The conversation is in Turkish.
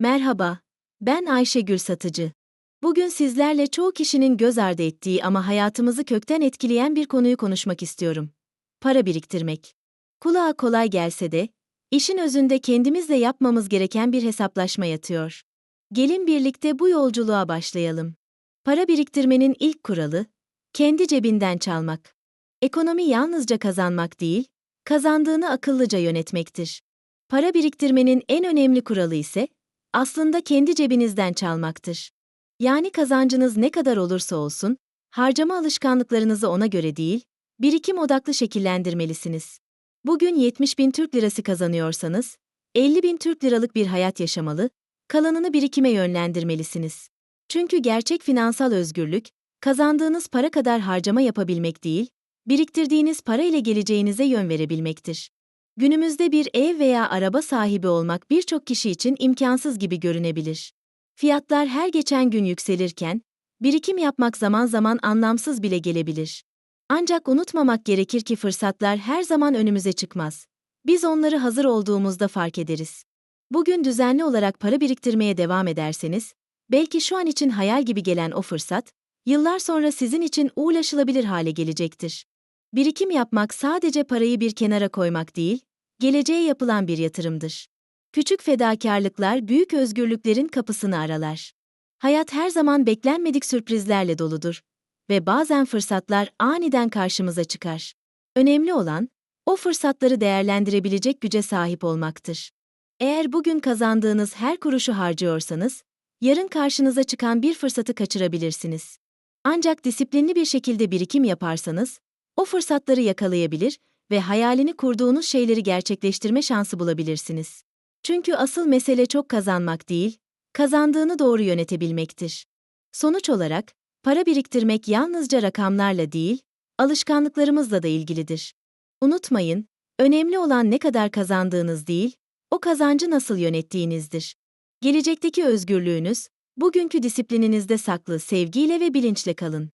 Merhaba, ben Ayşegül Satıcı. Bugün sizlerle çoğu kişinin göz ardı ettiği ama hayatımızı kökten etkileyen bir konuyu konuşmak istiyorum. Para biriktirmek. Kulağa kolay gelse de, işin özünde kendimizle yapmamız gereken bir hesaplaşma yatıyor. Gelin birlikte bu yolculuğa başlayalım. Para biriktirmenin ilk kuralı, kendi cebinden çalmak. Ekonomi yalnızca kazanmak değil, kazandığını akıllıca yönetmektir. Para biriktirmenin en önemli kuralı ise, aslında kendi cebinizden çalmaktır. Yani kazancınız ne kadar olursa olsun, harcama alışkanlıklarınızı ona göre değil, birikim odaklı şekillendirmelisiniz. Bugün 70 bin Türk lirası kazanıyorsanız, 50 bin Türk liralık bir hayat yaşamalı, kalanını birikime yönlendirmelisiniz. Çünkü gerçek finansal özgürlük, kazandığınız para kadar harcama yapabilmek değil, biriktirdiğiniz para ile geleceğinize yön verebilmektir. Günümüzde bir ev veya araba sahibi olmak birçok kişi için imkansız gibi görünebilir. Fiyatlar her geçen gün yükselirken, birikim yapmak zaman zaman anlamsız bile gelebilir. Ancak unutmamak gerekir ki fırsatlar her zaman önümüze çıkmaz. Biz onları hazır olduğumuzda fark ederiz. Bugün düzenli olarak para biriktirmeye devam ederseniz, belki şu an için hayal gibi gelen o fırsat, yıllar sonra sizin için ulaşılabilir hale gelecektir. Birikim yapmak sadece parayı bir kenara koymak değil, geleceğe yapılan bir yatırımdır. Küçük fedakarlıklar büyük özgürlüklerin kapısını aralar. Hayat her zaman beklenmedik sürprizlerle doludur ve bazen fırsatlar aniden karşımıza çıkar. Önemli olan, o fırsatları değerlendirebilecek güce sahip olmaktır. Eğer bugün kazandığınız her kuruşu harcıyorsanız, yarın karşınıza çıkan bir fırsatı kaçırabilirsiniz. Ancak disiplinli bir şekilde birikim yaparsanız, o fırsatları yakalayabilir ve hayalini kurduğunuz şeyleri gerçekleştirme şansı bulabilirsiniz. Çünkü asıl mesele çok kazanmak değil, kazandığını doğru yönetebilmektir. Sonuç olarak, para biriktirmek yalnızca rakamlarla değil, alışkanlıklarımızla da ilgilidir. Unutmayın, önemli olan ne kadar kazandığınız değil, o kazancı nasıl yönettiğinizdir. Gelecekteki özgürlüğünüz, bugünkü disiplininizde saklı sevgiyle ve bilinçle kalın.